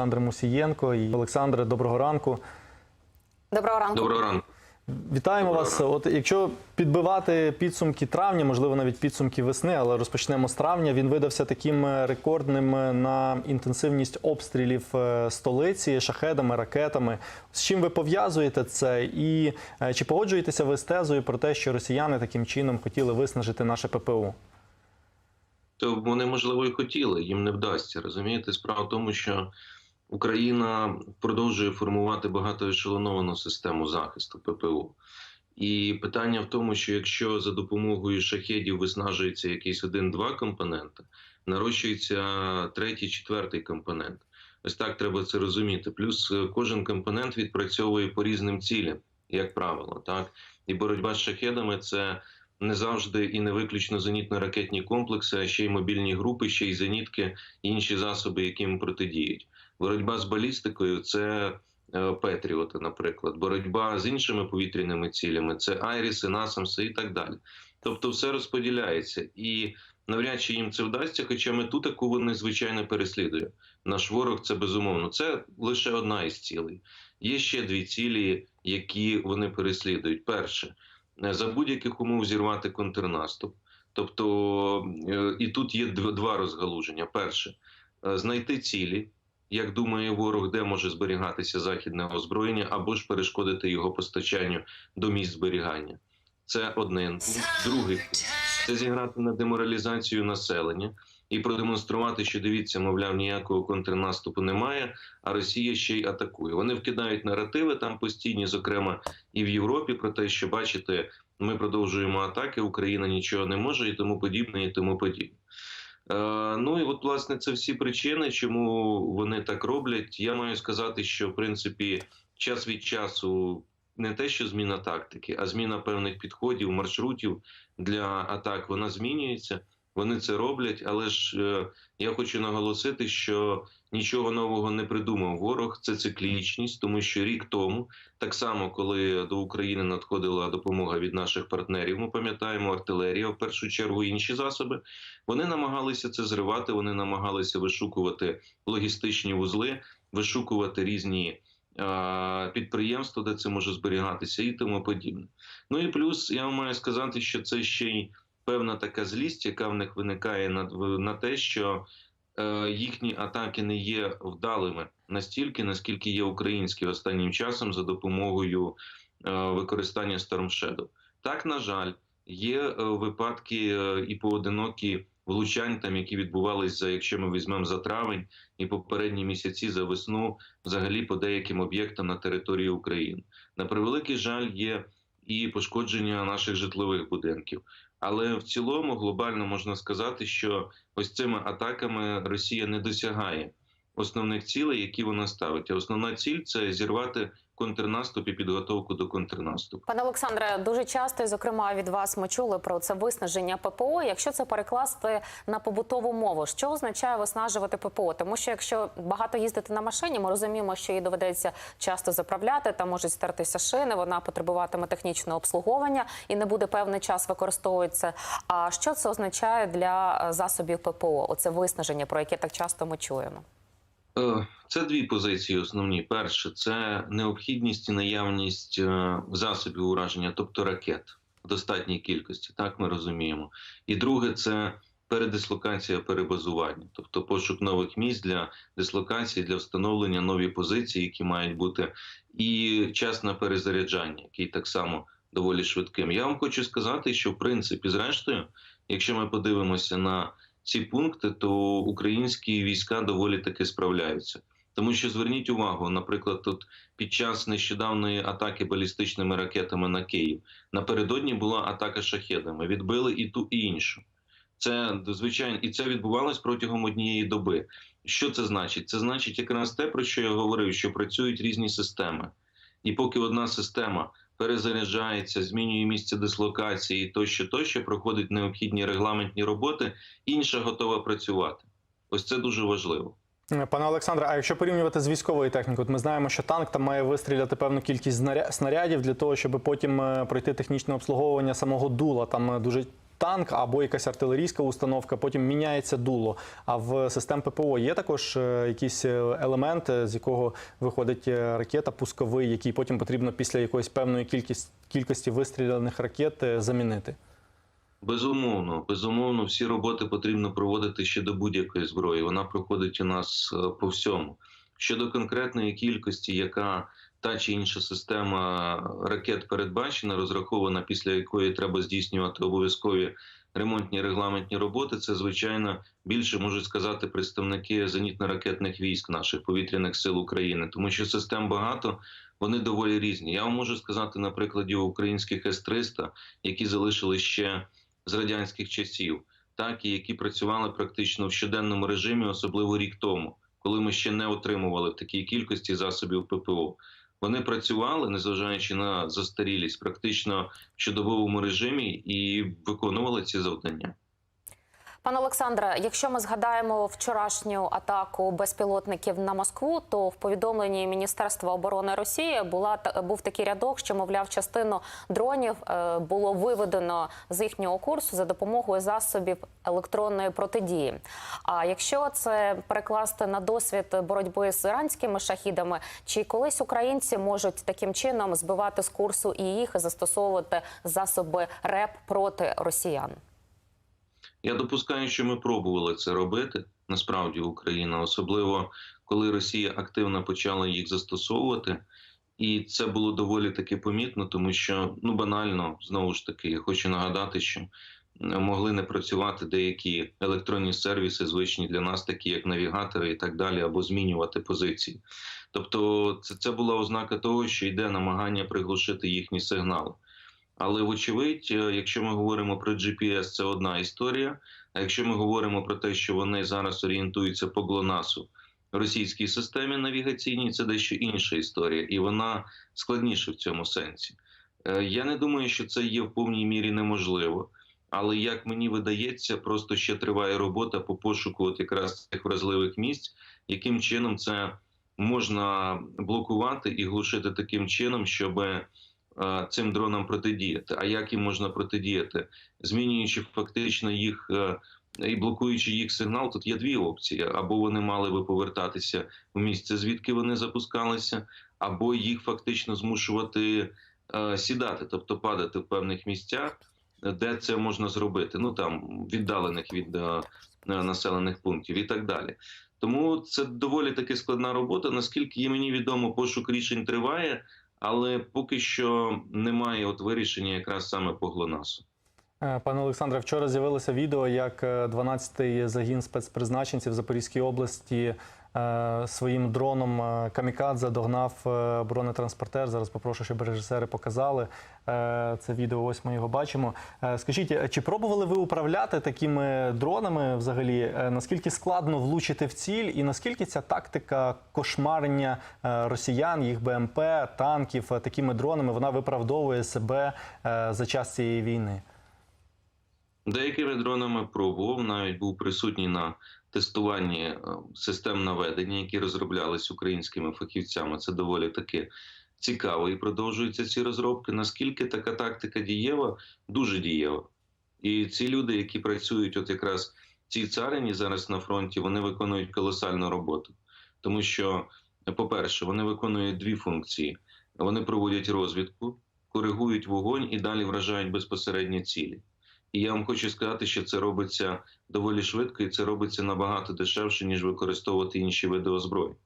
Олександр Мусієнко. І Олександре, доброго ранку. Доброго ранку. Доброго ранку. Вітаємо Доброго вас. От якщо підбивати підсумки травня, можливо, навіть підсумки весни, але розпочнемо з травня. Він видався таким е, рекордним е, на інтенсивність обстрілів е, столиці шахедами, ракетами. З чим ви пов'язуєте це? І чи погоджуєтеся ви з тезою про те, що росіяни таким чином хотіли виснажити наше ППО? То вони можливо і хотіли, їм не вдасться. Розумієте, справа в тому, що Україна продовжує формувати багатоешелоновану систему захисту ППО. І питання в тому, що якщо за допомогою шахедів виснажується якийсь один-два компоненти, нарощується третій, четвертий компонент. Ось так треба це розуміти. Плюс е, кожен компонент відпрацьовує по різним цілям, як правило, так і боротьба з шахедами це не завжди і не виключно зенітно-ракетні комплекси, а ще й мобільні групи, ще й зенітки, і інші засоби, яким протидіють. Боротьба з балістикою це е, Петріоти, наприклад, боротьба з іншими повітряними цілями це Айріси, Насамси і так далі. Тобто, все розподіляється і навряд чи їм це вдасться, хоча мету таку вони звичайно переслідують. Наш ворог це безумовно. Це лише одна із цілей. Є ще дві цілі, які вони переслідують. Перше за будь-яких умов зірвати контрнаступ. Тобто е, і тут є два розгалуження. Перше е, знайти цілі, як думає ворог, де може зберігатися західне озброєння, або ж перешкодити його постачанню до місць зберігання. Це один пункт. Другий це зіграти на деморалізацію населення і продемонструвати, що дивіться, мовляв, ніякого контрнаступу немає, а Росія ще й атакує. Вони вкидають наративи там постійні, зокрема і в Європі, про те, що бачите, ми продовжуємо атаки, Україна нічого не може, і тому подібне, і тому подібне. Е, ну і от власне це всі причини, чому вони так роблять. Я маю сказати, що в принципі час від часу не те, що зміна тактики, а зміна певних підходів, маршрутів для атак вона змінюється. Вони це роблять, але ж е, я хочу наголосити, що нічого нового не придумав ворог. Це циклічність, тому що рік тому, так само, коли до України надходила допомога від наших партнерів, ми пам'ятаємо артилерія, в першу чергу інші засоби. Вони намагалися це зривати. Вони намагалися вишукувати логістичні вузли, вишукувати різні підприємства, де це може зберігатися, і тому подібне. Ну і плюс я маю сказати, що це ще й певна така злість, яка в них виникає на, на те, що е, їхні атаки не є вдалими настільки, наскільки є українські останнім часом за допомогою е, використання Storm. Так, на жаль, є е, випадки е, і поодинокі влучань, там які відбувалися за, якщо ми візьмемо за травень і попередні місяці за весну, взагалі по деяким об'єктам на території України. На превеликий жаль, є і пошкодження наших житлових будинків. Але в цілому глобально можна сказати, що ось цими атаками Росія не досягає основних цілей, які вона ставить. А основна ціль це зірвати контрнаступ і підготовку до контрнаступу. Пане Олександре, дуже часто, і зокрема від вас, ми чули про це виснаження ППО. Якщо це перекласти на побутову мову, що означає виснажувати ППО? Тому що якщо багато їздити на машині, ми розуміємо, що її доведеться часто заправляти, там можуть стертися шини, вона потребуватиме технічного обслуговування і не буде певний час використовуватися. А що це означає для е, засобів ППО? Оце виснаження, про яке так часто ми чуємо. Е, Це дві позиції основні. Перше це необхідність і наявність е, засобів ураження, тобто ракет в достатній кількості. Так ми розуміємо. І друге це передислокація перебазування, тобто пошук нових місць для дислокації, для встановлення нові позиції, які мають бути, і час на перезаряджання, який так само доволі швидким. Я вам хочу сказати, що в принципі, зрештою, якщо ми подивимося на ці пункти, то українські війська доволі таки справляються. Тому що зверніть увагу, наприклад, тут під час нещодавної атаки балістичними ракетами на Київ напередодні була атака шахедами. Відбили і ту, і іншу. Це звичайно, і це відбувалось протягом однієї доби. Що це значить? Це значить якраз те, про що я говорив, що працюють різні системи, і поки одна система перезаряджається, змінює місце дислокації, тощо, тощо проходить необхідні регламентні роботи, інша готова працювати. Ось це дуже важливо. Пане Олександре, а якщо порівнювати з військовою технікою, от ми знаємо, що танк там має вистріляти певну кількість снарядів для того, щоб потім е, пройти технічне обслуговування самого дула. Там е, дуже танк або якась артилерійська установка, потім міняється дуло. А в систем ППО є також е, якийсь е, елемент, з якого виходить е, ракета пусковий, який потім потрібно після якоїсь певної кількість, кількості вистріляних ракет замінити. Безумовно, безумовно, всі роботи потрібно проводити ще до будь-якої зброї. Вона проходить у нас по всьому. Щодо конкретної кількості, яка та чи інша система ракет передбачена, розрахована, після якої треба здійснювати обов'язкові ремонтні регламентні роботи, це звичайно більше можуть сказати представники зенітно-ракетних військ наших повітряних сил України, тому що систем багато, вони доволі різні. Я вам можу сказати на прикладі українських С-300, які залишили ще з радянських часів, так і які працювали практично в щоденному режимі, особливо рік тому, коли ми ще не отримували в такій кількості засобів ППО. Вони працювали, незважаючи на застарілість, практично в щодобовому режимі і виконували ці завдання. Пане Олександре, якщо ми згадаємо вчорашню атаку безпілотників на Москву, то в повідомленні Міністерства оборони Росії була був такий рядок, що мовляв, частину дронів е, було виведено з їхнього курсу за допомогою засобів електронної протидії. А якщо це перекласти на досвід боротьби з іранськими шахідами, чи колись українці можуть таким чином збивати з курсу і їх і застосовувати засоби РЕП проти росіян? Я допускаю, що ми пробували це робити. Насправді Україна, особливо коли Росія активно почала їх застосовувати, і це було доволі таки помітно, тому що ну банально знову ж таки я хочу нагадати, що могли не працювати деякі електронні сервіси, звичні для нас, такі як навігатори і так далі, або змінювати позиції. Тобто, це, це була ознака того, що йде намагання приглушити їхні сигнали. Але вочевидь, е, якщо ми говоримо про GPS, це одна історія. А якщо ми говоримо про те, що вони зараз орієнтуються по ГЛОНАСу російській системі навігаційній, це дещо інша історія, і вона складніша в цьому сенсі. Е, Я не думаю, що це є в повній мірі неможливо. Але як мені видається, просто ще триває робота по пошуку от якраз цих вразливих місць, яким чином це можна блокувати і глушити таким чином, щоб цим дронам протидіяти. А як їм можна протидіяти? Змінюючи фактично їх е, і блокуючи їх сигнал, тут є дві опції: або вони мали би повертатися в місце, звідки вони запускалися, або їх фактично змушувати е, сідати, тобто падати в певних місцях, де це можна зробити. Ну там віддалених від е, населених пунктів і так далі. Тому це доволі таки складна робота. Наскільки мені відомо, пошук рішень триває, але поки що немає от вирішення якраз саме по ГЛОНАСу. Е, Пане Олександре, вчора з'явилося відео, як е, 12-й загін спецпризначенців Запорізької області е, своїм дроном е, Камікадзе догнав е, бронетранспортер. Зараз попрошу, щоб режисери показали е, це відео. Ось ми його бачимо. Е, Скажіть, е, чи пробували ви управляти такими дронами взагалі? Е, Наскільки складно влучити в ціль, і наскільки ця тактика кошмарення е, росіян, їх БМП, танків е, такими дронами вона виправдовує себе е, за час цієї війни? Деякими дронами пробував, навіть був присутній на тестуванні е, систем наведення, які розроблялись українськими фахівцями. Це доволі таки цікаво і продовжуються ці розробки. Наскільки така тактика дієва, дуже дієва. І ці люди, які працюють, от якраз цій царині зараз на фронті, вони виконують колосальну роботу, тому що, по-перше, вони виконують дві функції: вони проводять розвідку, коригують вогонь і далі вражають безпосередньо цілі. І я вам хочу сказати, що це робиться доволі швидко, і це робиться набагато дешевше, ніж використовувати інші види озброєнь.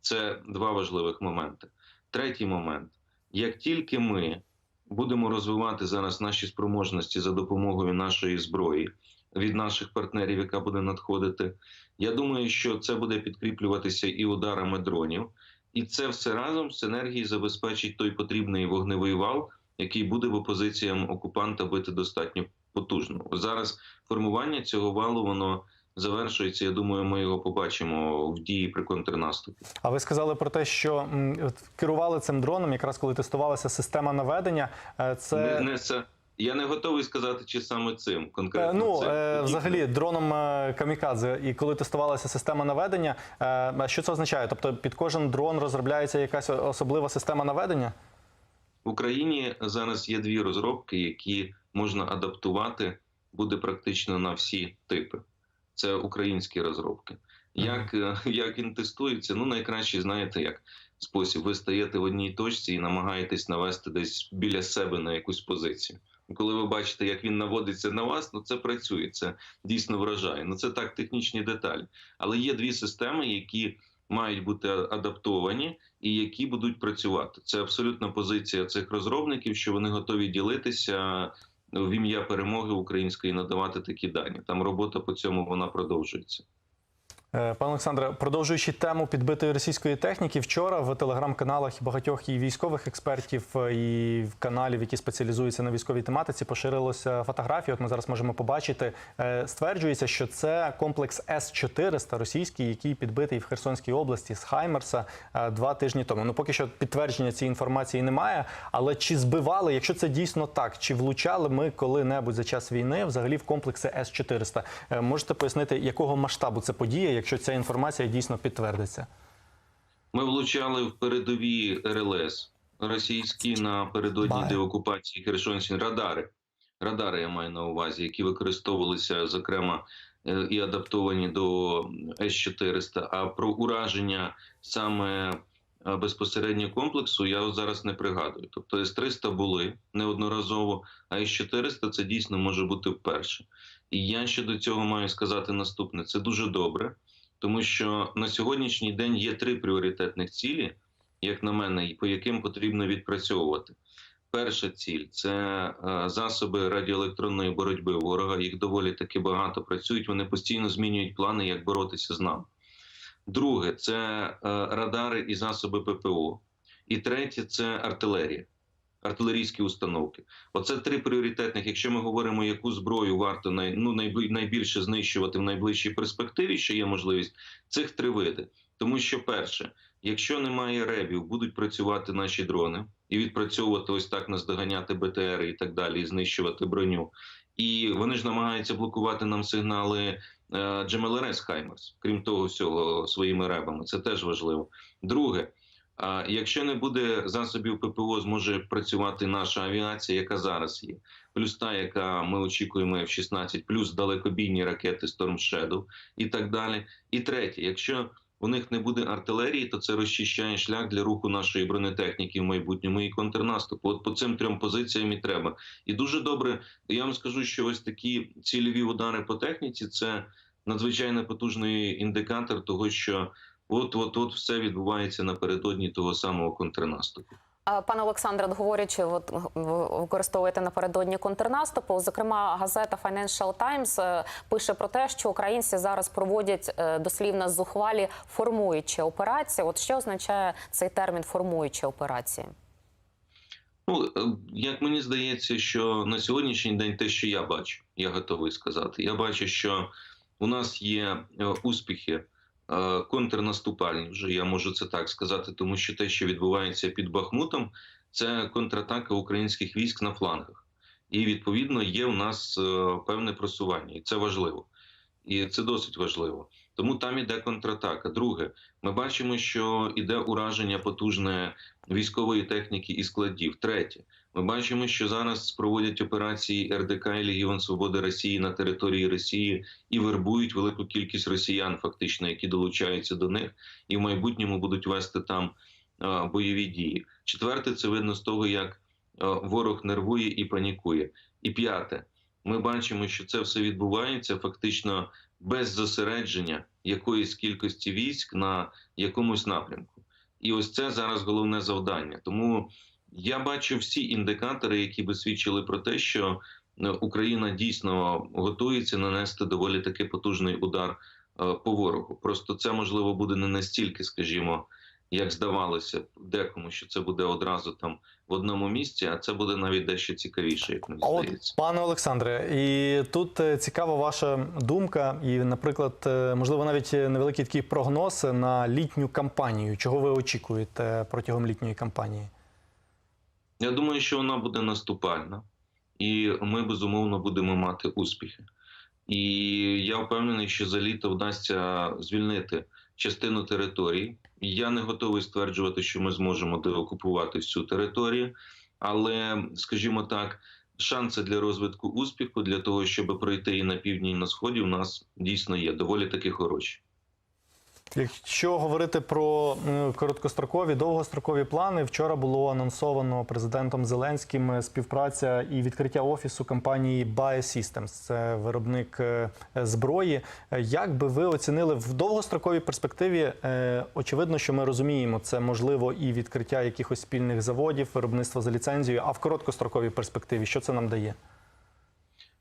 Це два важливих моменти. Третій момент: як тільки ми будемо розвивати зараз наші спроможності за допомогою нашої зброї від наших партнерів, яка буде надходити, я думаю, що це буде підкріплюватися і ударами дронів, і це все разом в синергії забезпечить той потрібний вогневий вал, який буде в опозиціям окупанта бити достатньо потужно. Зараз формування цього валу воно завершується. Я думаю, ми його побачимо в дії при контрнаступі. А ви сказали про те, що керували цим дроном, якраз коли тестувалася система наведення. Е, Це Не, не це. Я не готовий сказати, чи саме цим Е, конкретно. Ну, цим. е, взагалі, дроном е, камікадзе, і коли тестувалася система наведення, е, що це означає? Тобто під кожен дрон розробляється якась особлива система наведення? В Україні зараз є дві розробки, які можна адаптувати буде практично на всі типи. Це українські розробки. Як, е, як він тестується? Ну, найкраще, знаєте, як спосіб. Ви стаєте в одній точці і намагаєтесь навести десь біля себе на якусь позицію. Коли ви бачите, як він наводиться на вас, ну це працює, це дійсно вражає. Ну це так технічні деталі. Але є дві системи, які мають бути адаптовані і які будуть працювати. Це абсолютна позиція цих розробників, що вони готові ділитися в ім'я перемоги української, надавати такі дані. Там робота по цьому вона продовжується. Е, Пане Олександре, продовжуючи тему підбитої російської техніки, вчора в телеграм-каналах багатьох і військових експертів, е, і каналів, які спеціалізуються на військовій тематиці, поширилося фотографії. От ми зараз можемо побачити. Е, Стверджується, що це комплекс С-400 російський, який підбитий в Херсонській області з Хаймерса два тижні тому. Ну поки що підтвердження цієї інформації немає. Але чи збивали, якщо це дійсно так, чи влучали ми коли-небудь за час війни взагалі в комплекси С-400? Е, Можете пояснити, якого масштабу це подія? Якщо ця інформація дійсно підтвердиться. Ми влучали в передові РЛС російські напередодні Бай. деокупації Херсонщини радари. Радари я маю на увазі, які використовувалися зокрема е, і адаптовані до С-400. А про ураження саме е, безпосередньо комплексу я зараз не пригадую. Тобто С-300 були неодноразово, а С-400 це дійсно може бути вперше. І я ще до цього маю сказати наступне: це дуже добре тому що на сьогоднішній день є три пріоритетних цілі, як на мене, по яким потрібно відпрацьовувати. Перша ціль це е, засоби радіоелектронної боротьби ворога. Їх доволі таки багато працюють. Вони постійно змінюють плани, як боротися з нами. Друге це е, радари і засоби ППО. І третє це артилерія, артилерійські установки. Оце три пріоритетних. Якщо ми говоримо, яку зброю варто най, ну, найбільше знищувати в найближчій перспективі, що є можливість, цих три види. Тому що, перше, якщо немає ребів, будуть працювати наші дрони і відпрацьовувати ось так наздоганяти БТР і так далі, і знищувати броню. І вони ж намагаються блокувати нам сигнали е, GMLRS Хаймерс, крім того всього, своїми ребами. Це теж важливо. Друге, якщо не буде засобів ППО, зможе працювати наша авіація, яка зараз є, плюс та, яка ми очікуємо F-16, плюс далекобійні ракети Storm Shadow і так далі. І третє, якщо у них не буде артилерії, то це розчищає шлях для руху нашої бронетехніки в майбутньому і контрнаступу. От по цим трьом позиціям і треба. І дуже добре. Я вам скажу, що ось такі цільові удари по техніці це надзвичайно потужний індикатор того, що от от от все відбувається напередодні того самого контрнаступу. Пане Олександре, говорячи, от використовуєте напередодні контрнаступу. Зокрема, газета Financial Times е, пише про те, що українці зараз проводять е, дослівно зухвалі формуючі операції. От що означає цей термін формуючі операції? Ну е, як мені здається, що на сьогоднішній день те, що я бачу, я готовий сказати. Я бачу, що у нас є успіхи контрнаступальні. Вже я можу це так сказати, тому що те, що відбувається під Бахмутом, це контратака українських військ на флангах, і відповідно є у нас е, певне просування, і це важливо. І це досить важливо. Тому там іде контратака. Друге, ми бачимо, що іде ураження потужне військової техніки і складів. Третє, ми бачимо, що зараз проводять операції РДК і Легіон Свободи Росії на території Росії і вербують велику кількість росіян, фактично, які долучаються до них, і в майбутньому будуть вести там бойові дії. Четверте, це видно з того, як ворог нервує і панікує. І п'яте, ми бачимо, що це все відбувається фактично без зосередження якоїсь кількості військ на якомусь напрямку. І ось це зараз головне завдання. Тому я бачу всі індикатори, які би свідчили про те, що е, Україна дійсно готується нанести доволі таки потужний удар е, по ворогу. Просто це можливо буде не настільки, скажімо, як здавалося декому, що це буде одразу там в одному місці, а це буде навіть дещо цікавіше, як мені от, здається. пане Олександре, і тут е, цікава ваша думка, і, наприклад, можливо, навіть невеликий такий прогноз на літню кампанію. Чого ви очікуєте протягом літньої кампанії? Я думаю, що вона буде наступальна, і ми безумовно будемо мати успіхи. І я впевнений, що за літо вдасться звільнити частину території. Я не готовий стверджувати, що ми зможемо деокупувати всю територію, але, скажімо так, шанси для розвитку успіху для того, щоб пройти і на півдні, і на сході, у нас дійсно є доволі таки хороші. Якщо говорити про е, короткострокові, довгострокові плани, вчора було анонсовано президентом Зеленським е, співпраця і відкриття офісу компанії Biosystems. Це виробник е, зброї. Як би ви оцінили в довгостроковій перспективі? Очевидно, що ми розуміємо, це можливо і відкриття якихось спільних заводів, виробництва за ліцензією. А в короткостроковій перспективі що це нам дає?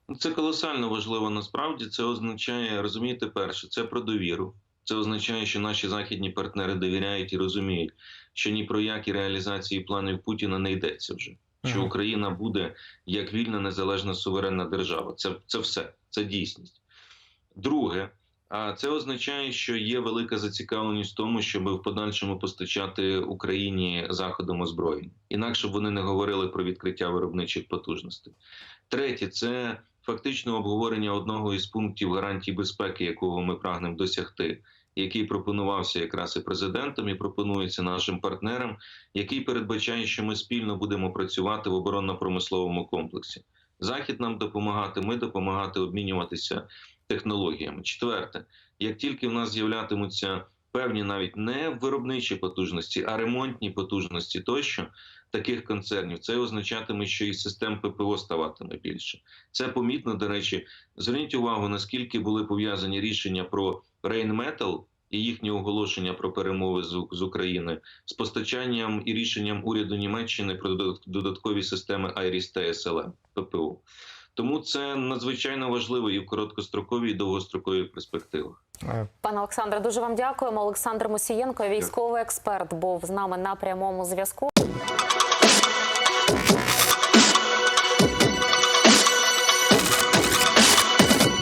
Ну, Це колосально важливо насправді. Це означає, розумієте, перше, це про довіру. Це означає, що наші західні партнери довіряють і розуміють, що ні про які реалізації планів Путіна не йдеться вже. Що Україна буде як вільна, незалежна суверенна держава. Це, це все, це дійсність. Друге, а це означає, що є велика зацікавленість в тому, щоб в подальшому постачати Україні заходом озброєння. Інакше б вони не говорили про відкриття виробничих потужностей. Третє, це фактично обговорення одного із пунктів гарантій безпеки, якого ми прагнемо досягти, який пропонувався якраз і президентом, і пропонується нашим партнерам, який передбачає, що ми спільно будемо працювати в оборонно-промисловому комплексі. Захід нам допомагати, ми допомагати обмінюватися технологіями. Четверте, як тільки в нас з'являтимуться певні навіть не виробничі потужності, а ремонтні потужності тощо таких концернів, це означатиме, що і систем ППО ставатиме більше. Це помітно, до речі. Зверніть увагу, наскільки були пов'язані рішення про Рейнметал і їхнє оголошення про перемови з, з України з постачанням і рішенням уряду Німеччини про додат- додаткові системи Айріс та СЛМ ППО. Тому це надзвичайно важливо і в короткостроковій, і довгостроковій перспективах. Пане Олександре, дуже вам дякуємо. Олександр Мусієнко, військовий експерт, був з нами на прямому зв'язку.